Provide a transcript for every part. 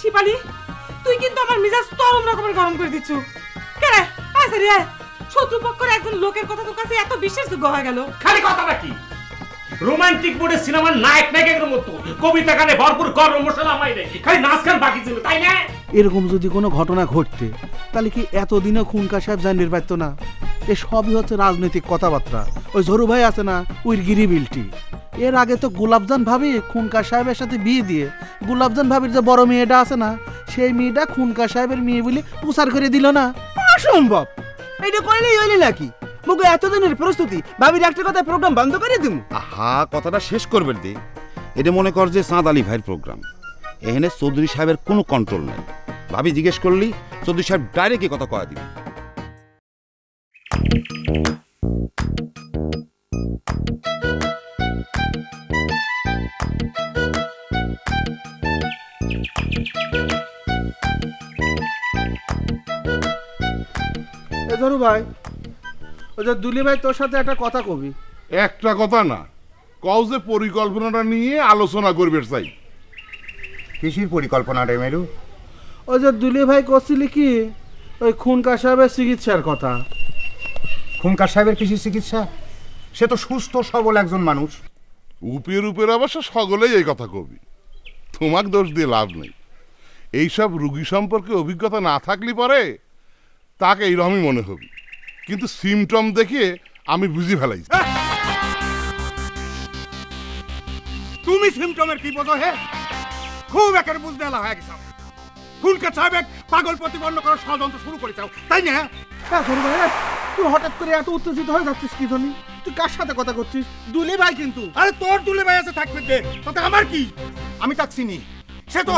শিপালি তুই কিন্তু আমার মেজাজ চরম রকমের গরম করে রে? শত্রুপক্ষের একজন লোকের কথা তোর কাছে এত বিশ্বাসযোগ্য হয়ে গেল। খালি কথাটা কি? রোমান্টিক মোডে সিনেমার নায়ক নায়কের মতো কবিতা গানে ভরপুর গরম মশলা মাইরে খালি নাচ গান বাকি ছিল, তাই না? এরকম যদি কোনো ঘটনা ঘটতে তাহলে কি এতদিনে খুনকা সাহেব জানিয়ে পারতো না? এ সবই হচ্ছে রাজনৈতিক কথাবার্তা। ওই ঝরু ভাই আছে না ওই গিরিবিলটি এর আগে তো গোলাপজান ভাবি খুনকা সাহেবের সাথে বিয়ে দিয়ে গোলাপজান ভাবির যে বড় মেয়েটা আছে না সেই মেয়েটা খুনকা সাহেবের মেয়ে বলে প্রচার করে দিল না। অসম্ভব! এইটা কইলেই হইলে নাকি? মুখে এতদিনের প্রস্তুতি ভাবির একটা কথা প্রোগ্রাম বন্ধ করে দিমু? আহা কথাটা শেষ করবেন দি। এটা মনে কর যে সাঁত আলী ভাইয়ের প্রোগ্রাম এখানে চৌধুরী সাহেবের কোনো কন্ট্রোল নাই। ভাবি জিজ্ঞেস করলি চৌধুরী সাহেব ডাইরেক্টই কথা কয়া দিবে এ ঝরু ভাই ওই যে দুলি ভাই তোর সাথে একটা কথা কবি। একটা কথা না কও যে পরিকল্পনাটা নিয়ে আলোচনা করবে চাই কৃষির পরিকল্পনা রে মেরু? ওই যে দুলি ভাই করছিলি কি? ওই খুনকা সাহেবের চিকিৎসার কথা। খুনকার সাহেবের কৃষি চিকিৎসা? সে তো সুস্থ সবল একজন মানুষ। উপের উপের অবশ্য সকলেই এই কথা কবি। তোমাক দোষ দিয়ে লাভ নেই। এইসব রুগী সম্পর্কে অভিজ্ঞতা না থাকলে পরে তাকে এইরকমই মনে হবে। কিন্তু সিমটম দেখে আমি বুঝি ফেলাইছি। তুমি সিমটমের কি বোঝো হে? খুব একের বুঝতে এলা হয়ে গেছ। খুনকার সাহেব পাগল প্রতিপন্ন করার ষড়যন্ত্র শুরু করেছাও তাই না? হ্যাঁ ভাই তুই হঠাৎ করে এত উত্তেজিত হয়ে যাচ্ছিস কি জন্য? তুই কার সাথে কথা করছিস? দুলি ভাই কিন্তু। আরে তোর তুলে ভাই আছে থাকবে দে। তাতে আমার কি? আমি তাক চিনি। সে তো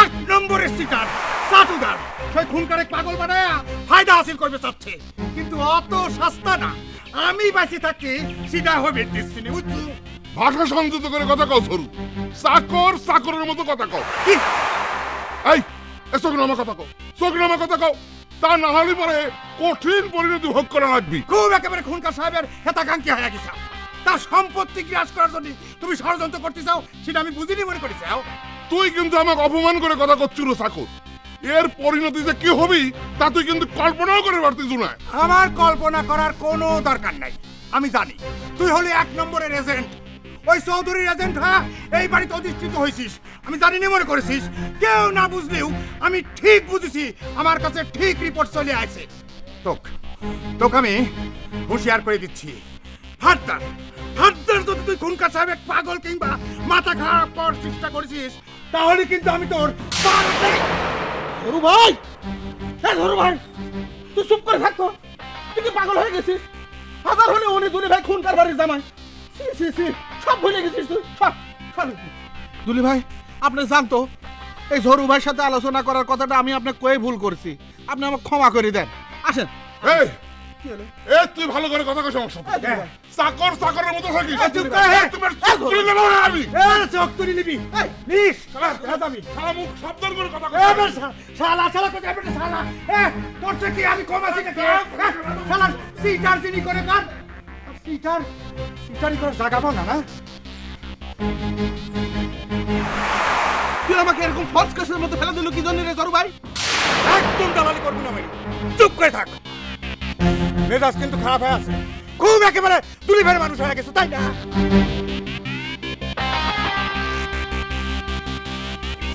আট নম্বরের সিটার চাটুদার সেই খুনকারে পাগল বানায় ফায়দা হাসিল করবে চাচ্ছে। কিন্তু অত সস্তা না। আমি বাঁচি থাকি সিধা হবে দিচ্ছি বুঝছ ভাষা সংযত করে কথা কও সরু। চাকর চাকরের মতো কথা কও। কি? এই আমার কথা কও। চোখের আমার কথা কও। তা না হলে পরে কঠিন পরিণতি ভোগ করা লাগবি। খুব একেবারে খুনকার সাহেবের হেতাকাঙ্ক্ষী হয়ে গেছে। তার সম্পত্তি গ্রাস করার জন্য তুমি ষড়যন্ত্র করতে চাও সেটা আমি বুঝিনি মনে করি চাও তুই কিন্তু আমাকে অপমান করে কথা করছিল চাকর। এর পরিণতি যে কি হবি তা তুই কিন্তু কল্পনাও করে পারতিস না। আমার কল্পনা করার কোনো দরকার নাই। আমি জানি তুই হলি এক নম্বরের এজেন্ট ওই চৌধুরীর এজেন্ট হ্যাঁ? এই বাড়িতে অধিষ্ঠিত হয়েছিস। আমি জানি না মনে করেছিস। কেউ না বুঝলেও আমি ঠিক বুঝেছি আমার কাছে ঠিক রিপোর্ট চলে আসে। তোক, তোকে আমি হুঁশিয়ার করে দিচ্ছি। ফার্দার ফার্দার যদি তুই খুনকা সাহেবের পাগল কিংবা মাথা খারাপ করার চেষ্টা করেছিস, তাহলে কিন্তু আমি তোর ঝরু ভাই! হ্যাঁ ঝরু ভাই! তুই চুপ করে থাকতো তুই কি পাগল হয়ে গেছিস? হাজার হলে উনি দুলি ভাই খুনকার বাড়ির জামাই। সি সি সি সব ভুলে গেছিস তুই সব। দুলি ভাই আপনি জানতো এই ঝরু ভাইয়ের সাথে আলোচনা করার কথাটা আমি আপনাকে কয়ে ভুল করছি। আপনি আমাকে ক্ষমা করে দেন। আসেন। এই এ তুই ভালো করে কথা সমস্যা চাকর চাকরের মতো এই, তোমার আমি। নিবি। মুখ করে কথা কর এবার শালা শালা এ তোর থেকে কি আমি কম আছি নাকি? শালা সিটার জিনি করে কার সিটার সিটারি করে জায়গা পাও না না তুই আমাকে এরকম ফলস কেসের মধ্যে ফেলে দিল কি জন্য রে ঝরু ভাই? একদম দালালি করবি না ভাই চুপ করে থাক। মেজাজ কিন্তু খারাপ হয়ে আছে। খুব একেবারে তুলি ফেলে মানুষ হয়ে গেছে তাই না?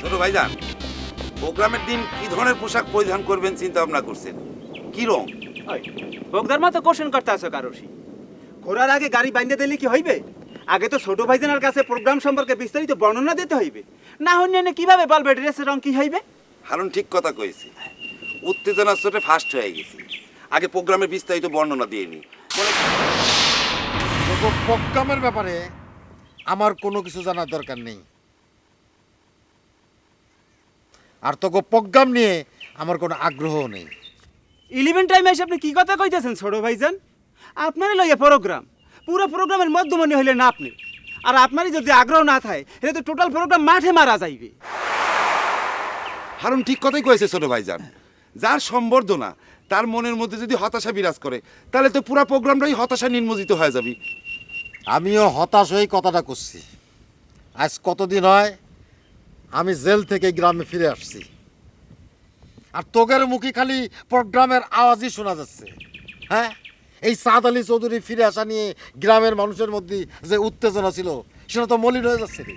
ছোট ভাইজান প্রোগ্রামের দিন কি ধরনের পোশাক পরিধান করবেন চিন্তা ভাবনা করছেন? কি রং? বগদার মতো কোশ্চেন করতে আসো কারোসি ঘোরার আগে গাড়ি বাইন্দে দিলে কি হইবে? আগে তো ছোট ভাইজানের কাছে প্রোগ্রাম সম্পর্কে বিস্তারিত বর্ণনা দিতে হইবে। না হইলে কীভাবে বলবে ড্রেসের রং কি হইবে? হারুন ঠিক কথা কয়েছে উত্তেজনার চোটে ফার্স্ট হয়ে গেছি। আগে প্রোগ্রামের বিস্তারিত বর্ণনা দিয়ে নি। তোকে প্রোগ্রামের ব্যাপারে আমার কোনো কিছু জানার দরকার নেই। আর তোকে প্রোগ্রাম নিয়ে আমার কোনো আগ্রহ নেই। ইলেভেন টাইমে এসে আপনি কি কথা কইতেছেন ছোট ভাইজান? আপনারই লইয়া প্রোগ্রাম পুরো প্রোগ্রামের মধ্যমণি হইলেন না আপনি। আর আপনারই যদি আগ্রহ না থাকে এটা তো টোটাল প্রোগ্রাম মাঠে মারা যাইবে। হারুন ঠিক কথাই কয়েছে ছোট ভাইজান। যার সম্বর্ধনা তার মনের মধ্যে যদি হতাশা বিরাজ করে তাহলে তো পুরো প্রোগ্রামটাই হতাশা নির্মোজিত হয়ে যাবে। আমিও হতাশ হয়ে কথাটা করছি আজ কতদিন হয় আমি জেল থেকে গ্রামে ফিরে আসছি। আর তোগের মুখে খালি প্রোগ্রামের আওয়াজই শোনা যাচ্ছে। হ্যাঁ? এই সাদ আলী চৌধুরী ফিরে আসা নিয়ে গ্রামের মানুষের মধ্যে যে উত্তেজনা ছিল সেটা তো মলিন হয়ে যাচ্ছে রে।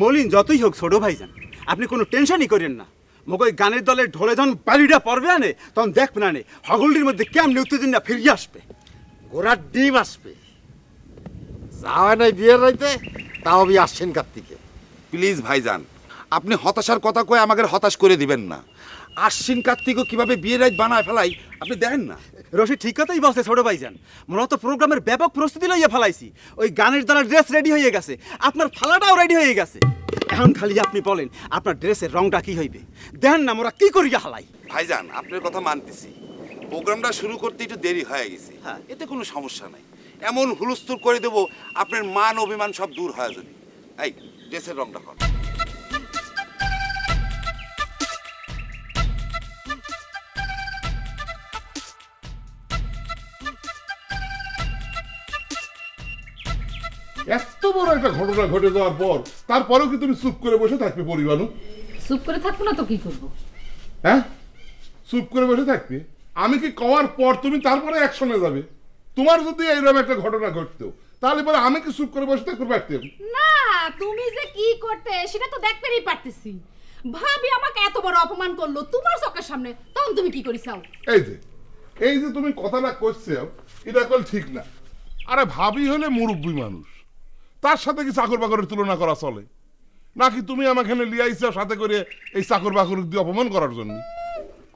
মলিন যতই হোক ছোট ভাইজান আপনি কোনো টেনশনই করেন না। মোক ওই গানের দলের ঢোলে যখন বাড়িটা পড়বে আনে তখন দেখবে না নে হগলটির মধ্যে কেমনি উত্তেজনা ফিরিয়ে আসবে। ঘোড়ার ডিম আসবে। যাওয়া নাই বিয়ের রাইতে তাও আমি আসছেন কার্তিকে প্লিজ ভাইজান আপনি হতাশার কথা কয়ে আমাকে হতাশ করে দিবেন না। আশ্বিন কার্তিকও কীভাবে বিয়ে রাত বানায় ফেলাই আপনি দেখেন না। রশি ঠিক কথাই বলছে ছোট ভাইজান। মোরা তো প্রোগ্রামের ব্যাপক প্রস্তুতি লইয়া ফেলাইছি। ওই গানের দ্বারা ড্রেস রেডি হয়ে গেছে। আপনার ফালাটাও রেডি হয়ে গেছে। এখন খালি আপনি বলেন আপনার ড্রেসের রংটা কি হইবে? দেখেন না মোরা কি করিয়া হালাই? ভাইজান আপনার কথা মানতেছি। প্রোগ্রামটা শুরু করতে একটু দেরি হয়ে গেছে। হ্যাঁ। এতে কোনো সমস্যা নাই। এমন হুলস্থুল করে দেব আপনার মান অভিমান সব দূর হয়ে যাবে। এই ড্রেসের রংটা কর। বড় একটা ঘটনা ঘটে যাওয়ার পর তারপরেও কি তুমি চুপ করে বসে থাকবে পরিবানু? চুপ করে থাকব না তো কি করব? হ্যাঁ? চুপ করে বসে থাকবে? আমি কি কওয়ার পর তুমি তারপরে অ্যাকশনে যাবে? তোমার যদি এইরকম একটা ঘটনা ঘটতো তাহলে পরে আমি কি চুপ করে বসে থাকতে পারতাম? না তুমি যে কি করতে সেটা তো দেখতেই পারতেছি। ভাবি আমাকে এত বড় অপমান করল তোমার চোখের সামনে তখন তুমি কি করিসাও এই যে এই যে তুমি কথাটা করছ এটা কল ঠিক না। আরে ভাবি হলে মুরব্বী মানুষ। তার সাথে কি চাকর বাকরের তুলনা করা চলে? নাকি তুমি আমাকে লিয়াইছো সাথে করে এই চাকর বাকর দিয়ে অপমান করার জন্য?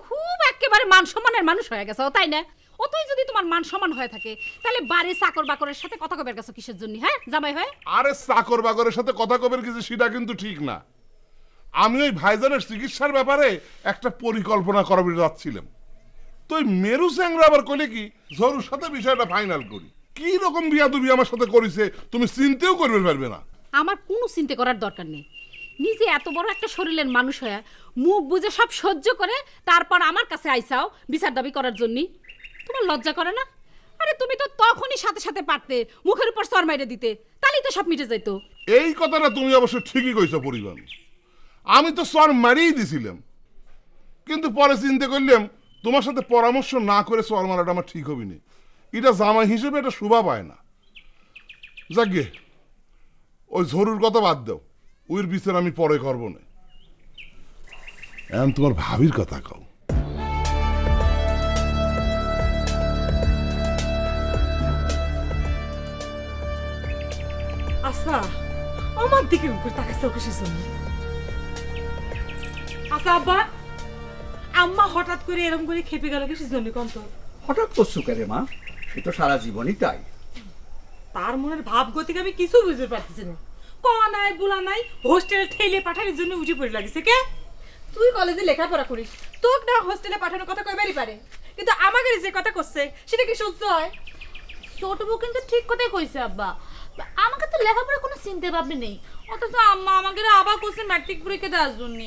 খুব একেবারে মান সম্মানের মানুষ হয়ে গেছে তাই না? অতই যদি তোমার মান সম্মান হয়ে থাকে তাহলে বাড়ির চাকর বাকরের সাথে কথা কবের গেছো কিসের জন্য হ্যাঁ জামাই হয় আরে চাকর বাকরের সাথে কথা কবের কিছু সেটা কিন্তু ঠিক না। আমি ওই ভাইজানের চিকিৎসার ব্যাপারে একটা পরিকল্পনা করাবে যাচ্ছিলাম। তো ওই মেরু স্যাংরা আবার কইলে কি জরুর সাথে বিষয়টা ফাইনাল করি। কি রকম বিয়া দুবি আমার সাথে করেছে? তুমি চিনতেও করবে পারবে না। আমার কোনো চিন্তা করার দরকার নেই। নিজে এত বড় একটা শরীরের মানুষ হয়ে মুখ বুঝে সব সহ্য করে তারপর আমার কাছে আইসাও বিচার দাবি করার জন্য। তোমার লজ্জা করে না? আরে তুমি তো তখনই সাথে সাথে পারতে মুখের উপর সর মাইরে দিতে। তাহলেই তো সব মিটে যেত এই কথাটা তুমি অবশ্য ঠিকই কইছো পরিবার। আমি তো সর মারিয়েই দিছিলাম। কিন্তু পরে চিন্তা করলাম তোমার সাথে পরামর্শ না করে সর মারাটা আমার ঠিক হবে না এটা জামাই হিসেবে এটা শোভা পায় না। যাক গে ওই ঝরুর কথা বাদ দাও। ওইর বিচার আমি পরে করব না। এখন তোমার ভাবির কথা কও। আচ্ছা আমার দিকে উপর কিসের জন্য? আচ্ছা আব্বা আম্মা হঠাৎ করে এরকম করে খেপে গেল কিসের জন্য কন্ত? হঠাৎ করছ কেন মা? সে তো সারা জীবনই তাই। তার মনের ভাব গতিকে আমি কিছু বুঝতে পারতেছি না। কওয়া নাই বুলা নাই হোস্টেলে ঠেলে পাঠানোর জন্য উঠে পড়ে লাগিছে কে? তুই কলেজে লেখাপড়া করিস, তোকে না হোস্টেলে পাঠানোর কথা কইবারই পারে। কিন্তু আমাকে যে কথা করছে সেটা কি সহ্য হয়? ছোট বউ কিন্তু ঠিক কথাই কইছে, আব্বা। আমাকে তো লেখাপড়া কোনো চিন্তা ভাবনা নেই। অথচ আম্মা আমাকে আবার কোসে ম্যাট্রিক পরীক্ষা দেওয়ার জন্য।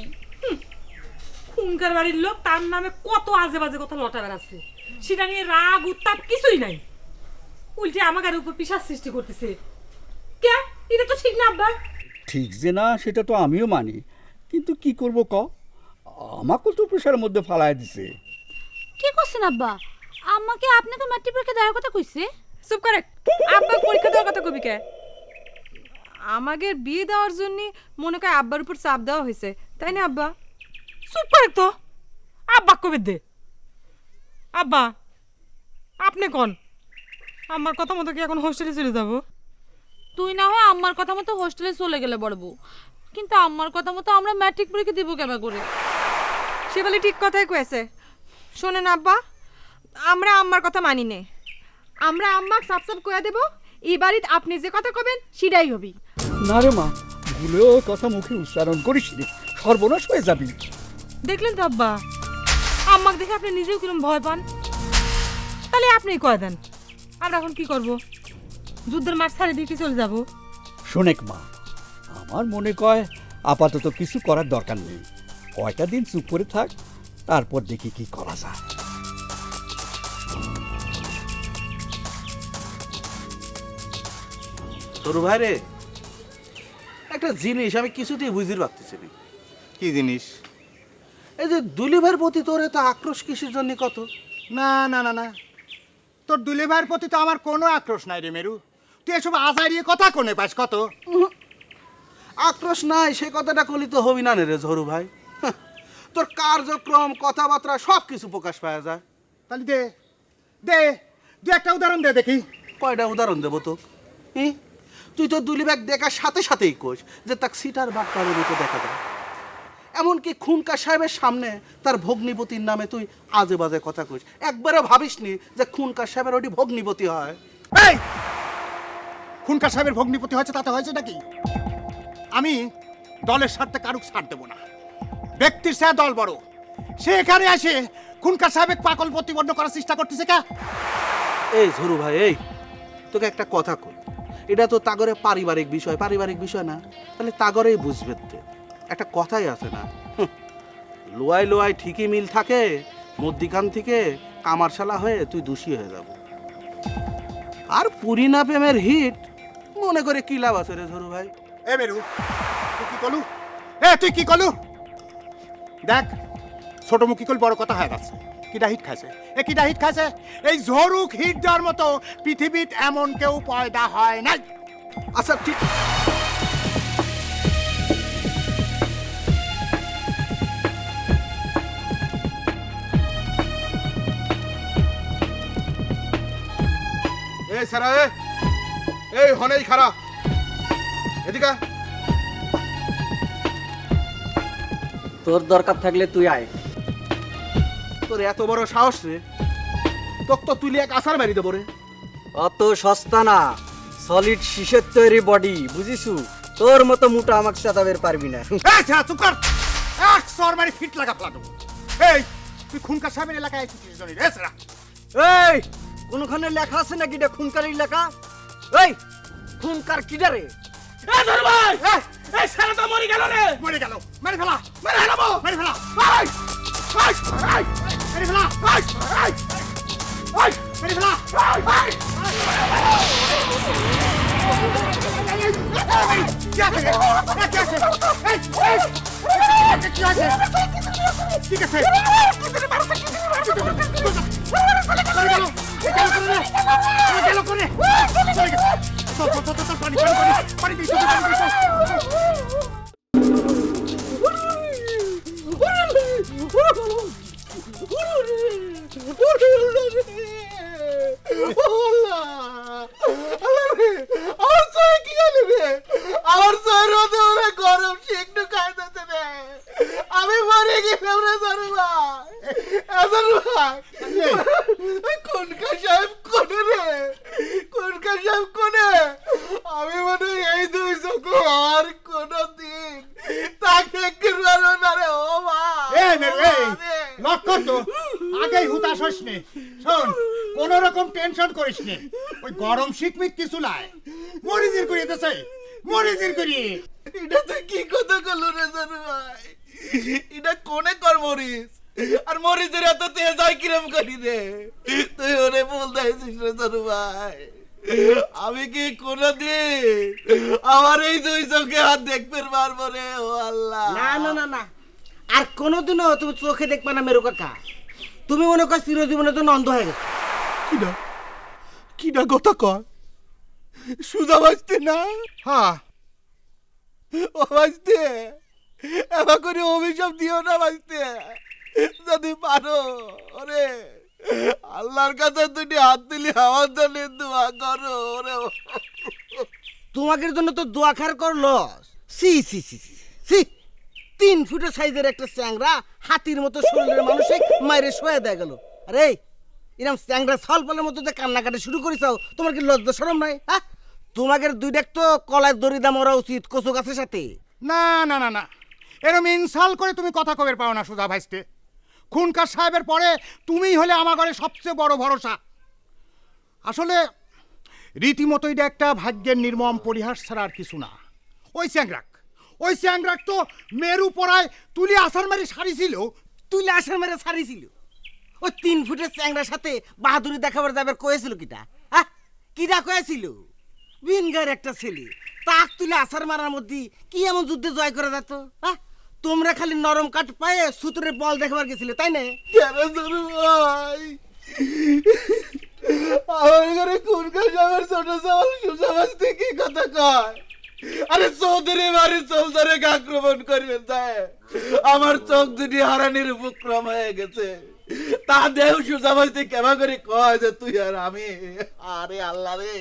খুনকার বাড়ির লোক তার নামে কত আজে বাজে কথা লটা বেড়াচ্ছে সেটা নিয়ে রাগ উত্তাপ কিছুই নাই। উল্টে আমাদের উপর পিসার সৃষ্টি করতেছে। কে? এটা তো ঠিক না আব্বা। ঠিক যে না সেটা তো আমিও মানি। কিন্তু কি করব ক? আমাকে তো প্রেশারের মধ্যে ফালায় দিছে। কি করছেন আব্বা? আম্মাকে আপনাকে ম্যাট্রিক পরীক্ষা দেওয়ার কথা কইছে। চুপ করে। আব্বা পরীক্ষা দেওয়ার কথা কবি কে? আমাদের বিয়ে দেওয়ার জন্য মনে করে আব্বার উপর চাপ দেওয়া হয়েছে। তাই না আব্বা? চুপ করে তো। আব্বা কবি দে। আব্বা আপনি কোন? আমার কথা মতো কি এখন হোস্টেলে চলে যাব? তুই না হয় আম্মার কথা মতো হোস্টেলে চলে গেলে বড়বু কিন্তু আম্মার কথা মতো আমরা ম্যাট্রিক পরীক্ষা দিব কেমন করে? সে বলে ঠিক কথাই কয়েছে। শোনেন আব্বা আমরা আম্মার কথা মানি নে। আমরা আম্মাক সাপ সাপ কয়ে দেব। এই বাড়িতে আপনি যে কথা কবেন সেটাই হবি। না রে মা ভুলেও কথা মুখে উচ্চারণ করিস রে সর্বনাশ হয়ে যাবি। দেখলেন তো আব্বা আম্মাকে দেখে আপনি নিজেও কিরম ভয় পান? তাহলে আপনি কয় দেন। আমরা এখন কি করব? যুদ্ধের মাঠ ছাড়ি দিয়ে কি চলে যাব? শোনেক মা আমার মনে কয় আপাতত কিছু করার দরকার নেই। কয়টা দিন চুপ করে থাক তারপর দেখি কি করা যায়। তোর ভাই রে একটা জিনিস আমি কিছুতেই বুঝতে পারতেছি না। কি জিনিস? এই যে দুলিভাইয়ের প্রতি তোর এত আক্রোশ কিসের জন্য কত? না না না না। তোর দুলে ভাইয়ের প্রতি তো আমার কোনো আক্রোশ নাই রে মেরু। তুই এসব আজারিয়ে কথা কোনে পাস কত? আক্রোশ নাই সে কথাটা কলি তো হবি না রে ঝরু ভাই। তোর কার্যক্রম কথাবার্তা সব কিছু প্রকাশ পাওয়া যায়। তাহলে দে দে দু একটা উদাহরণ দে দেখি। কয়টা উদাহরণ দেবো তো তুই তো দুলিব্যাগ দেখার সাথে সাথেই কোষ যে তাক সিটার বাটপারের মতো দেখা যায়। এমনকি খুনকা সাহেবের সামনে তার ভগ্নিপতির নামে তুই আজে বাজে কথা কইস। একবারও ভাবিসনি যে খুনকা সাহেবের ওটি ভগ্নিপতি হয়? এই! খুনকার সাহেবের ভগ্নিপতি হয়েছে তাতে হয়েছে নাকি আমি দলের স্বার্থে কারুক ছাড় দেবো না। ব্যক্তির সে দল বড়। সে এখানে আসে খুনকার সাহেবের পাকল প্রতিবন্ধ করার চেষ্টা করতেছে কা? এই ঝরু ভাই এই তোকে একটা কথা কই। এটা তো তাগরে পারিবারিক বিষয় পারিবারিক বিষয় না। তাহলে তাগরেই বুঝবে। একটা কথাই আছে না। হুঁ, লোয়াই লোয়াই ঠিকই মিল থাকে মধ্যিখান থেকে কামারশালা হয়ে তুই দোষী হয়ে যাব। আর পুরিনা প্রেমের হিট মনে করে কি লাভ আছে রে ধরু ভাই? এ মেরু তুই কি কলু? এ তুই কি কলু? দেখ ছোট মুখি কল বড় কথা হয়ে গেছে কিটা হিট খাইছে? এ কিটা হিট খাইছে? এই ঝরুক হিট দেওয়ার মতো পৃথিবীত এমন কেউ পয়দা হয় নাই। আচ্ছা ঠিক। সারা এ এই হনেই এদিকে তোর দরকার থাকলে তুই আয়। তোর এত বড় সাহস রে। তোক তো তুলি এক আসার বাড়ি দেবো রে। অত সস্তা না। সলিড শীষের তৈরি বডি বুঝিসু? তোর মতো মোটা আমাকে সাদাবের পারবি না। এই চুপ কর। এক সর মারি ফিট লাগা ফেলাটো এই তুই খুনকার সাহেবের এলাকায় এই! কোনখানে লেখা আছে নাকি এটা খুনকারের লেখা এই খুনকার কিডা রে এই সারা তো মরি গেল রে মরে গেল মেরে ফেলা মেরে ফেলাবো মেরে ফেলা আই আই আই মেরে ফেলা আই আই আই মেরে ফেলা কি? এ, কি এ, কি আছে ঠিক আছে চলে করে পানি পানি আমার চোখের মধ্যে ওরা গরম সে একটু রে আমি মরে গেলাম রে ভাই কোনকা সাহেব কোনে রে? কোনকা সাহেব কোনে? আমি মনে এই দুই চোখ আর কোনো দিন তাকে কিনবারও না রে ও মা মেরু এই তো। আগেই হুতাশ হইস নে। শোন কোন রকম টেনশন করিস নে। ওই গরম শীতমিত কিছু লাই মরিজির করিয়ে দেছে। মরিজির করিয়ে। এটা তুই কি কথা করল রে জানু ভাই এটা কোনে কর মরিস? আর মরিচের এত তেল যায় কিরম করি দে তুই ওরে বল রে ভাই। আমি কি কোনোদিন আমার এই দুই চোখে হাত দেখতে পারব রে? ও আল্লাহ। না না না না। আর কোনোদিনও তুমি চোখে দেখবে না মেরু কাকা। তুমি মনে কর চিরজীবনে তো নন্দ হয়ে গেছে। কিডা কিডা কথা কয়? সুজা বাজতে না? হ্যাঁ। ও বাজতে এবার করে অভিশাপ দিও না বাজতে যদি পারো ওরে আল্লাহর কাছে দুটি হাত দিলি আমার জন্য দোয়া করো ওরে। তোমাদের জন্য তো দোয়া খার করল। সি সি সি সি সি তিন ফুটের সাইজের একটা চ্যাংরা হাতির মতো শরীরের মানুষে মায়ের শোয়া দেয়া গেল। আরে এরকম চ্যাংরা সলপলের মতো যে কান্নাকাটি শুরু করেছাও তোমার কি লজ্জা সরম নাই হ্যাঁ? তোমাদের দুইটা তো কলার দড়ি দাম ওরা উচিত কচু গাছের সাথে। না না না না। এরম ইনসাল করে তুমি কথা কবের পাও না সুধা ভাইস্তে। খুনকার সাহেবের পরে তুমিই হলে আমার ঘরে সবচেয়ে বড় ভরসা। আসলে রীতিমতো এটা একটা ভাগ্যের নির্মম পরিহাস ছাড়া আর কিছু না। ওই চ্যাংরাক ওই চ্যাংরাক তো মেরু পড়ায় তুলি আসার মারি সারিছিল তুই লাশের মেরে ছাড়িছিল ওই তিন ফুটের চ্যাংরার সাথে বাহাদুরি দেখাবার যাবার কয়েছিল কিটা? হ্যাঁ কিটা কয়েছিল? বিনগার একটা ছেলে, তাক তুলে আসার মারার মধ্যে কি এমন যুদ্ধে জয় করে যেত? হ্যাঁ তোমরা খালি নরম কাঠ পায়ে সুতরে বল দেখবার গেছিলে, তাই না? কথা কয়? আরে চৌধুরী চৌধুরীকে আক্রমণ তাই? আমার চোখ দুটি হারানির উপক্রম হয়ে গেছে। তা দেহ থেকে কেমন করে কয় যে তুই আর আমি? আরে আল্লাহ রে,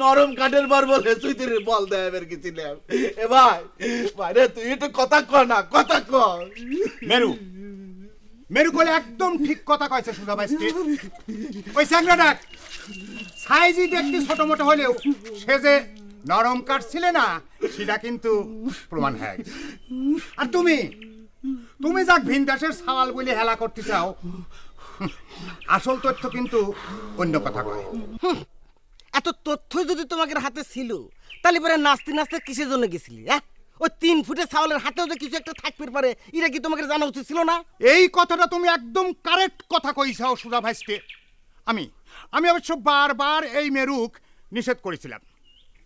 নরম কাঠের বার বলে সুইতির বল দেয় বের গেছিলাম এ ভাই ভাই তুই একটু কথা কর না, কথা কর মেরু মেরু বলে একদম ঠিক কথা কয়েছে সুধা ভাইস্তি ওই স্যাংরাটা সাইজই দেখতে ছোট মোটো হলেও সে যে নরম কাটছিলে না, সেটা কিন্তু প্রমাণ হয়ে আর তুমি? তুমি যাক ভিনদাসের সাওয়াল বলে হেলা করতে চাও। আসল তথ্য কিন্তু অন্য কথা কয়। এত তথ্য যদি তোমাদের হাতে ছিল তাহলে পরে নাচতে নাচতে কিসের জন্য গেছিলি হ্যাঁ? ওই তিন ফুটের ছাওয়ালের হাতেও যে কিছু একটা থাকতে পারে এটা কি তোমাকে জানা উচিত ছিল না? এই কথাটা তুমি একদম কারেক্ট কথা কইছাও সুধা ভাইস্তে। আমি আমি অবশ্য বারবার এই মেরুক নিষেধ করেছিলাম।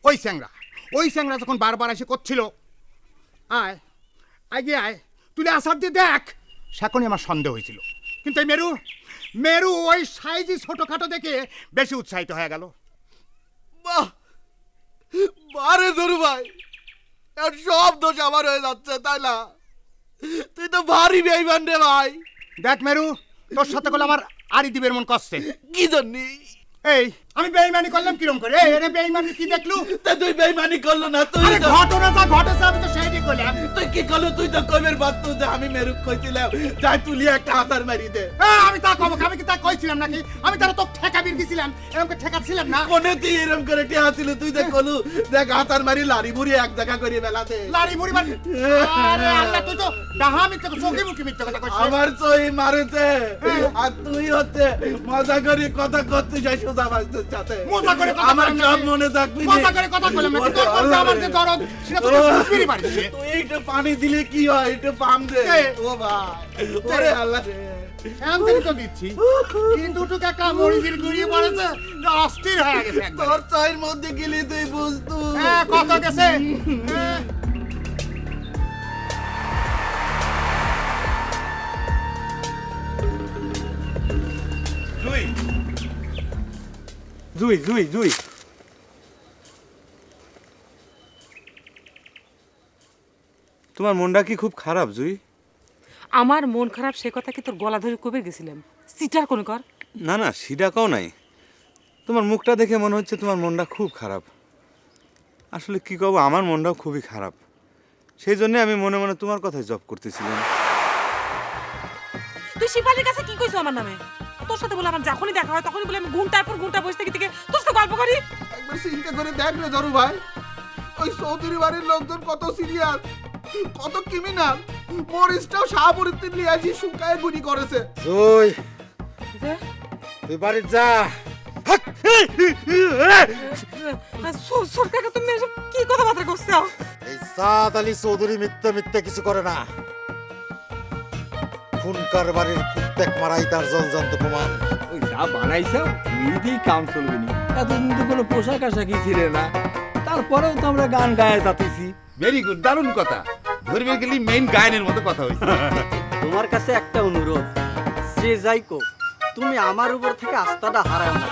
ওই স্যাংরা ওই স্যাংরা যখন বারবার এসে করছিল আয় আগে আয় তুলে আসার দিয়ে দেখ। সেখনই আমার সন্দেহ হয়েছিল। কিন্তু এই মেরু মেরু ওই সাইজই ছোটোখাটো দেখে বেশি উৎসাহিত হয়ে গেল। বাহ! বারে ধরু ভাই আর সব দোষ আমার হয়ে যাচ্ছে তাই না? তুই তো ভারী বেইমান রে ভাই। দেখ মেরু তোর সাথে করলে আমার আড়ি দিবের মন কষ্টে কি জন্যি? এই আমি বেইমানি করলাম কিরম করে? এনে বেইমানি কি দেখলু? তা তুই বেইমানি করল না তুই আরে ঘটনা যা ঘটেছে আমি তো করলাম তুই কি করল? তুই তো কবের বাদ তুই যে আমি মেরুক কইছিলাম। যাই তুলি একটা হাতার মারি দে। হ্যাঁ, আমি তা কব আমি কি তা কইছিলাম নাকি? আমি তারা তো ঠেকাবির দিছিলাম। এরকম করে ঠেকাচ্ছিলাম না। মনে তুই এরম করে টিয়া ছিল। তুই যে কলু দেখ হাতার মারি লারি বুড়ি এক জায়গা করিয়ে বেলাতে লারি মুড়ি মারি আরে আল্লাহ তুই তো ডাহা মিথ্যে চোখে মুখে মিথ্যে কথা কইছিস। আমার চই মারুতে। আর তুই হচ্ছে মজা করে কথা করতে যাই সোজা বাজতের সাথে। মজা করে কথা আমার নাকি? মনে থাকবি মজা করে কথা? তোর আমার যে দরদ, সেটা তো তুই বুঝতেই পারিস। তুই একটু পানি দিলে কি হয়? একটু পাম দে দে। ও ভাই ওরে আল্লাহ। রে তো দিচ্ছি। কিন্তু টুক একটা গুড়িয়ে পড়েছে অস্থির হয়ে গেছে তোর চয়ের মধ্যে গেলি তুই বুঝতু হ্যাঁ কত গেছে? হ্যাঁ। জুই জুই জুই। তোমার মনটা কি খুব খারাপ জুই? আমার মন খারাপ সে কথা কি তোর গলা ধরে কবে গেছিলাম? সিটার কোন কর। না না সেটা কাও নাই। তোমার মুখটা দেখে মনে হচ্ছে তোমার মনটা খুব খারাপ। আসলে কি কব আমার মনটাও খুবই খারাপ। সেই জন্য আমি মনে মনে তোমার কথাই জব করতেছিলাম। তুই শিপালির কাছে কি কইছো আমার নামে? তোর সাথে বলে আমার যখনই দেখা হয় তখনই বলে আমি ঘণ্টার পর ঘুমটা বসে থেকে থেকে তোর সাথে গল্প করি। একবার চিন্তা করে দেখ রে ধরু ভাই। ওই চৌধুরী বাড়ির লোকজন কত সিরিয়াস কত ক্রিমিনাল মরিচটাও শাহপুরিতে নিয়ে আসি শুকায় গুলি করেছে। তুই তুই বাড়ি যা। সরকার তুমি কি কথাবার্তা করছ? এই সাদ আলী চৌধুরী মিথ্যে মিথ্যে কিছু করে না। খুনকার বাড়ির প্রত্যেক মারাই তার জলজন্ত প্রমাণ। ওই যা বানাইছো নিজেই কাম চলবে নি। এতদিন তো কোনো পোশাক আশাকই ছিল না। তারপরেও তো আমরা গান গায়ে যাতেছি ভেরি গুড দারুণ কথা। ধরবে গেলি মেইন গায়নের মতো কথা হয়েছে তোমার কাছে একটা অনুরোধ, যে যাই কো তুমি আমার উপর থেকে আস্থাটা হারায় না।